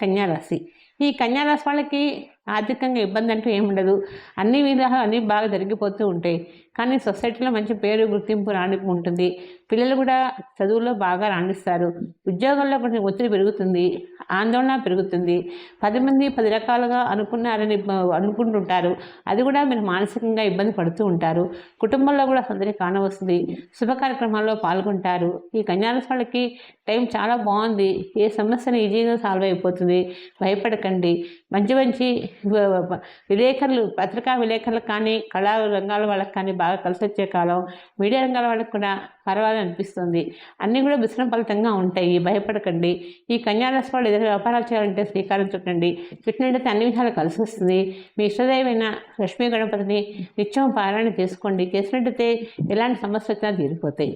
కన్యారాశి. ఈ కన్యారాశి వాళ్ళకి ఆర్థికంగా ఇబ్బంది అంటూ ఏముండదు అన్ని విధాలు అన్నీ బాగా జరిగిపోతూ ఉంటాయి. కానీ సొసైటీలో మంచి పేరు గుర్తింపు రాని ఉంటుంది. పిల్లలు కూడా చదువులో బాగా రాణిస్తారు. ఉద్యోగంలో కొంచెం ఒత్తిడి పెరుగుతుంది. ఆందోళన పెరుగుతుంది. పది మంది పది రకాలుగా అనుకున్నారని అనుకుంటుంటారు. అది కూడా మీరు మానసికంగా ఇబ్బంది పడుతూ ఉంటారు. కుటుంబంలో కూడా సందడి కానవస్తుంది. శుభ కార్యక్రమాల్లో పాల్గొంటారు. ఈ కన్యారాశి వాళ్ళకి టైం చాలా బాగుంది. ఏ సమస్యను ఈజీగా సాల్వ్ అయిపోతుంది. భయపడకండి. మంచి మంచి విలేకరులు పత్రికా విలేకరులకు కానీ కళా రంగాల వాళ్ళకి కానీ బాగా కలిసి వచ్చే కాలం మీడియా రంగాల వాళ్ళకి కూడా పర్వాలని అనిపిస్తుంది. అన్నీ కూడా మిశ్రమ ఫలితంగా ఉంటాయి. భయపడకండి. ఈ కన్యారాశి వాళ్ళు ఏదైనా వ్యాపారాలు చేయాలంటే శ్రీకారం చుట్టండి. చుట్టినట్టయితే అన్ని విధాలు కలిసి వస్తుంది. మీ ఇష్టదైవైన లక్ష్మీ గణపతిని నిత్యం పారాయణ చేసుకోండి. చేసినట్టయితే ఎలాంటి సమస్య వచ్చినా తీరిపోతాయి.